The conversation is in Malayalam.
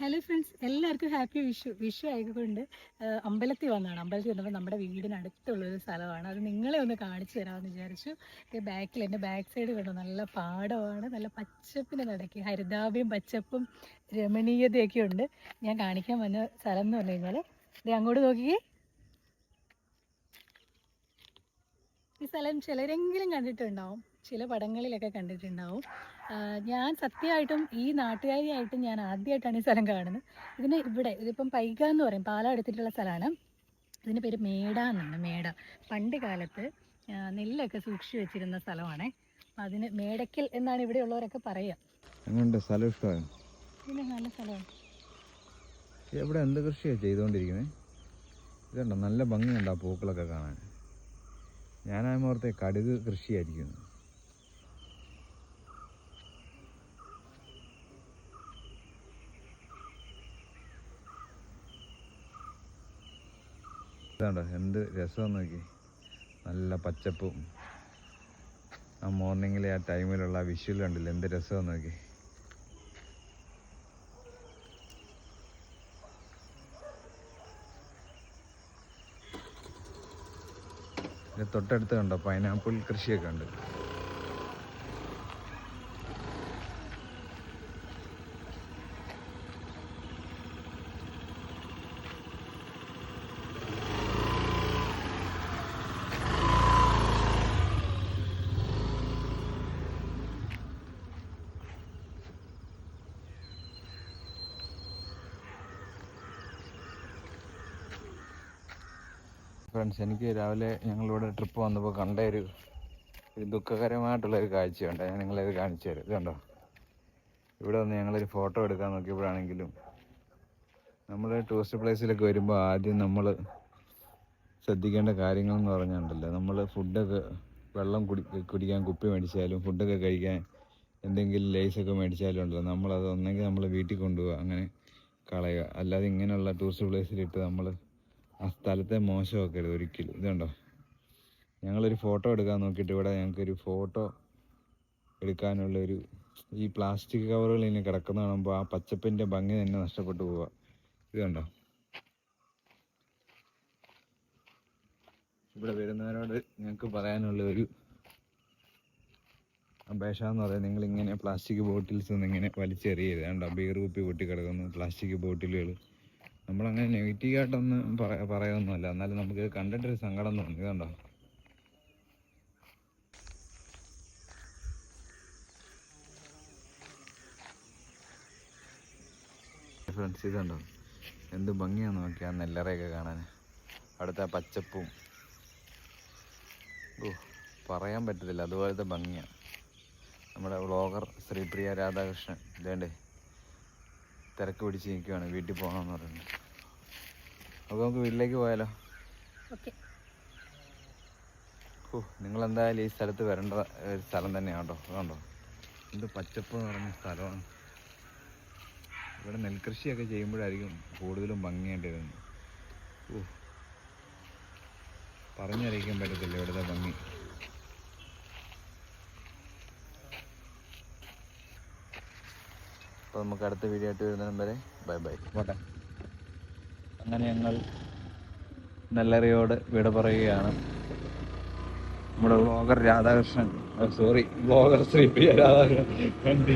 ഹലോ ഫ്രണ്ട്സ് എല്ലാവർക്കും ഹാപ്പി വിഷു വിഷു ആയതുകൊണ്ട് അമ്പലത്തിൽ വന്നതാണ്. അമ്പലത്തിൽ വന്നപ്പോൾ നമ്മുടെ വീടിനടുത്തുള്ളൊരു സ്ഥലമാണ്. അത് നിങ്ങളെ ഒന്ന് കാണിച്ചു തരാമെന്ന് വിചാരിച്ചു. ബാക്കിൽ എന്റെ ബാക്ക് സൈഡ് കണ്ടു നല്ല പാടമാണ് നല്ല പച്ചപ്പിന് നടക്കി ഹരിതാഭയും പച്ചപ്പും രമണീയതയൊക്കെ ഉണ്ട്. ഞാൻ കാണിക്കാൻ വന്ന സ്ഥലം എന്ന് പറഞ്ഞു കഴിഞ്ഞാൽ അങ്ങോട്ട് നോക്കിയേ ഈ സ്ഥലം ചിലരെങ്കിലും കണ്ടിട്ടുണ്ടാവും. ചില പടങ്ങളിലൊക്കെ കണ്ടിട്ടുണ്ടാവും. ഞാൻ സത്യമായിട്ടും ഈ നാട്ടുകാരിയായിട്ടും ഞാൻ ആദ്യമായിട്ടാണ് ഈ സ്ഥലം കാണുന്നത്. ഇതിന് ഇവിടെ ഇതിപ്പം പൈക എന്ന് പറയും. പാലം എടുത്തിട്ടുള്ള സ്ഥലമാണ്. ഇതിന്റെ പേര് മേട എന്നാണ്. മേട. പണ്ട് കാലത്ത് നെല്ലൊക്കെ സൂക്ഷിച്ചു വെച്ചിരുന്ന സ്ഥലമാണ്. അപ്പം അതിന് മേടയ്ക്കൽ എന്നാണ് ഇവിടെ ഉള്ളവരൊക്കെ പറയുക. പിന്നെ നല്ല സ്ഥലമാണ്. ഇവിടെ എന്ത് കൃഷിയാണ് ചെയ്തുകൊണ്ടിരിക്കുന്നത്? ഇതുണ്ടോ? നല്ല ഭംഗിയുണ്ട് ആ പൂക്കളൊക്കെ കാണാൻ? ഓർത്തെ കടുക് കൃഷിയായിരിക്കുന്നു. എന്ത് രസം നോക്കി. നല്ല പച്ചപ്പും. ആ മോർണിംഗിലെ ആ ടൈമിലുള്ള വിഷ്വൽ കണ്ടില്ല എന്ത് രസം നോക്കി. തൊട്ടടുത്ത് കണ്ടോ? പൈനാപ്പിൾ കൃഷിയൊക്കെ ഉണ്ട്. ഫ്രണ്ട്സ് എനിക്ക് രാവിലെ ഞങ്ങളിവിടെ ട്രിപ്പ് വന്നപ്പോൾ കണ്ട ഒരു ദുഃഖകരമായിട്ടുള്ള ഒരു കാഴ്ചയുണ്ട് ഞാൻ നിങ്ങളത് കാണിച്ചു തരാം. ഇത് കണ്ടോ? ഇവിടെ വന്ന് ഞങ്ങളൊരു ഫോട്ടോ എടുക്കാൻ നോക്കിയപ്പോഴാണെങ്കിലും നമ്മൾ ടൂറിസ്റ്റ് പ്ലേസിലൊക്കെ വരുമ്പോൾ ആദ്യം നമ്മൾ ശ്രദ്ധിക്കേണ്ട കാര്യങ്ങൾ എന്ന് പറഞ്ഞിട്ടുണ്ടല്ലോ നമ്മൾ ഫുഡൊക്കെ വെള്ളം കുടി കുടിക്കാൻ കുപ്പി മേടിച്ചാലും ഫുഡൊക്കെ കഴിക്കാൻ എന്തെങ്കിലും ലേസൊക്കെ മേടിച്ചാലും ഉണ്ടല്ലോ. നമ്മളത് ഒന്നെങ്കിൽ നമ്മൾ വീട്ടിൽ കൊണ്ടുപോകുക അങ്ങനെ കളയുക. അല്ലാതെ ഇങ്ങനെയുള്ള ടൂറിസ്റ്റ് പ്ലേസിലിട്ട് നമ്മൾ ആ സ്ഥലത്തെ മോശമാക്കരുത് ഒരിക്കലും. ഇതുണ്ടോ ഞങ്ങളൊരു ഫോട്ടോ എടുക്കാൻ നോക്കിയിട്ട് ഇവിടെ ഞങ്ങൾക്കൊരു ഫോട്ടോ എടുക്കാനുള്ള ഒരു ഈ പ്ലാസ്റ്റിക് കവറുകൾ ഇങ്ങനെ കിടക്കുന്ന കാണുമ്പോൾ ആ പച്ചപ്പിന്റെ ഭംഗി തന്നെ നഷ്ടപ്പെട്ടു പോവുക ഇതുണ്ടോ ഇവിടെ വരുന്നവരോട് ഞങ്ങൾക്ക് പറയാനുള്ള ഒരു അപേക്ഷ എന്ന് പറയുന്നത് നിങ്ങൾ ഇങ്ങനെ പ്ലാസ്റ്റിക് ബോട്ടിൽസ് ഒന്നും ഇങ്ങനെ വലിച്ചെറിയരുത്. കണ്ടോ? ബീർ കുപ്പി പൊട്ടി കിടക്കുന്നു പ്ലാസ്റ്റിക് ബോട്ടിലുകൾ നമ്മളങ്ങനെ നെഗറ്റീവ് ആയിട്ടൊന്ന് പറ പറയുമൊന്നുമല്ല എന്നാലും നമുക്ക് കണ്ടിട്ടൊരു സങ്കടം തോന്നി കണ്ടോ? ഫ്രണ്ട്സ് ഇതുണ്ടോ എന്ത് ഭംഗിയാണ് നോക്കി ആ നെല്ലറയൊക്കെ കാണാൻ അവിടുത്തെ പച്ചപ്പും. ഓ പറയാൻ പറ്റത്തില്ല. അതുപോലത്തെ ഭംഗിയാണ് നമ്മുടെ വ്ളോഗർ ശ്രീപ്രിയ രാധാകൃഷ്ണൻ. ഇതേണ്ടേ? തിരക്ക് പിടിച്ച് നിൽക്കുകയാണ് വീട്ടിൽ പോകണമെന്ന് പറയുന്നത്. അപ്പോൾ നമുക്ക് വീട്ടിലേക്ക് പോയാലോ? ഓ നിങ്ങൾ എന്തായാലും ഈ സ്ഥലത്ത് വരേണ്ട ഒരു സ്ഥലം തന്നെയാണ് കേട്ടോ. അതുകൊണ്ടോ എന്ത് പച്ചപ്പ് എന്ന് പറഞ്ഞ സ്ഥലമാണ്. ഇവിടെ നെൽകൃഷിയൊക്കെ ചെയ്യുമ്പോഴായിരിക്കും കൂടുതലും ഭംഗിയായിട്ട് വരുന്നത് ഓ പറഞ്ഞറിയിക്കാൻ പറ്റത്തില്ല ഇവിടുത്തെ ഭംഗി. അപ്പോൾ നമുക്ക് അടുത്ത വീഡിയോ ആയിട്ട് വരുന്നതിനും വരെ ബൈ ബൈ പോട്ടെ. അങ്ങനെ ഞങ്ങൾ നെല്ലറയോട് വിട പറയുകയാണ്. നമ്മുടെ vlogger Radhakrishnan. Sorry vlogger P Radhakrishnan. വണ്ടി